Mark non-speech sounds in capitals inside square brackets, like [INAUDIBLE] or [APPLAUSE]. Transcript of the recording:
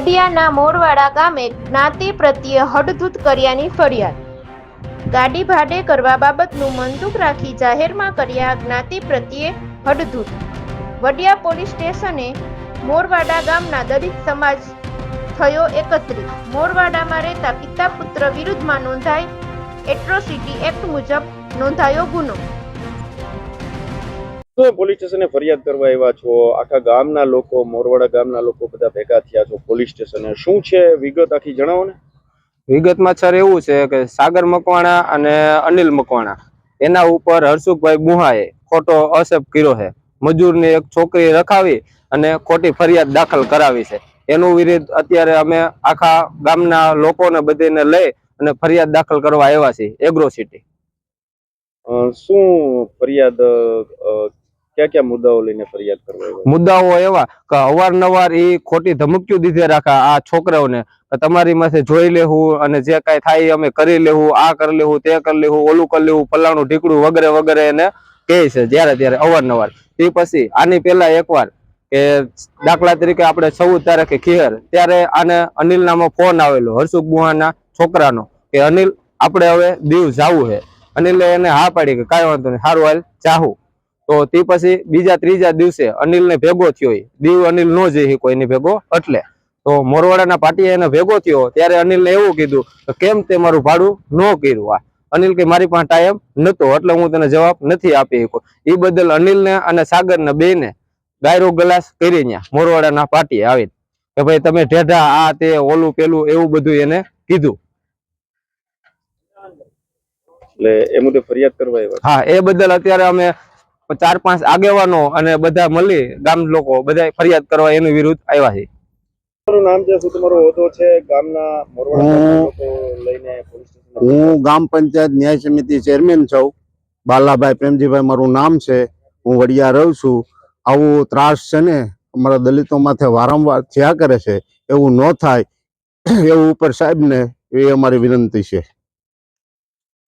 વડિયાના મોરવાડા ગામે જ્ઞાતિ પ્રત્યે હડધૂત કર્યાની ફરિયાદ. ગાડી ભાડે કરવા બાબતનું મનદુખ રાખી જાહેરમાં કર્યા જ્ઞાતિ પ્રત્યે હડધૂત. વડિયા પોલીસ સ્ટેશને મોરવાડા ગામના દલિત સમાજ થયો એકત્રિત મોરવાડામાં રહેતા પિતા પુત્ર વિરુદ્ધમાં નોંધાય એટ્રોસિટી એક્ટ મુજબ નોંધાયો ગુનો. તો પોલીસ સ્ટેશને ફરિયાદ કરવા આવ્યા છો? આખા ગામના લોકો મોરવાડા ગામના લોકો બધા ભેગા થયા છો પોલીસ સ્ટેશને. શું છે વિગત આખી જણાવો ને? વિગતમાં સર એવું છે કે સાગર મકવાણા અને અનિલ મકવાણા એના ઉપર હર્ષુખભાઈ બુહાએ ખોટો અસેપ કર્યો છે. મજૂરની એક છોકરી રખાવી અને ખોટી ફરિયાદ દાખલ કરાવી છે. એનું વિરુદ્ધ અત્યારે અમે આખા ગામના લોકોને બધીને લઈ અને ફરિયાદ દાખલ કરવા આવ્યા છીએ. Agro city. શું ફરિયાદ કયા ક્યાં મુદ્દાઓ લઈને ફરિયાદ કરવા મુદ્દાઓ એવા કે અવારનવાર એ ખોટી ધમકીઓ દીધે રાખા આ છોકરાઓને તમારી માથે જોઈ લેવું અને જે કાંઈ થાય અમે કરી લેવું, આ કરી લેવું, તે કરી લેવું, ઓલું કરી લેવું પલાણું ઢીકડું વગેરે વગેરે એને કહે છે જ્યારે ત્યારે અવારનવાર. તે પછી આની પહેલા એકવાર કે દાખલા તરીકે આપણે ચૌદ તારીખે ખીહર ત્યારે આને અનિલ નામનો ફોન આવેલો હર્ષુખ બુહાના છોકરાનો કે અનિલ, આપણે હવે દીવ જાવું છે અનિલે એને હા પાડી કે કાંઈ વાંધો નહીં, સારું હાલ ચાહું તો તે પછી બીજા ત્રીજા દિવસે અનિલને ભેગો થયો દીવ અનિલ નો જઈ એને ભેગો એટલે. તો મોરવાડાના પાટીએ એને ભેગો થયો ત્યારે અનિલને એવું કીધું કે કેમ તે મારું ભાડું ન કર્યું આ? અનિલ કે મારી પાસે ટાઈમ નતો એટલે હું તને જવાબ નથી આપી શક્યો. એ બદલ અનિલને અને સાગરને બેને ગાયરો ગલાસ કરી મોરવાડાના પાટીએ આવીને. કે ભાઈ તમે ઢેઢા આ તે ઓલું પેલું એવું બધું એને કીધું. એટલે એ મુદ્દે ફરિયાદ કરવા હા એ બદલ અત્યારે અમે ચાર પાંચ આગેવાનો અને બધા મળી ગામ લોકો બધા ફરિયાદ કરવા એની વિરુદ્ધ આવ્યા છે. હું- લોકો લઈને પોલીસ સ્ટેશન હું ગામ પંચાયત ન્યાય સમિતિ ચેરમેન છું. બાલાભાઈ પ્રેમજીભાઈ મારું નામ છે. હું વડિયા રહું છું. આવું ત્રાસ છે ને અમારા દલિતો માથે વારંવાર થયા કરે છે. એવું ન થાય. [CLEARS THROAT] એવું ઉપર સાહેબને એ અમારી વિનંતી છે.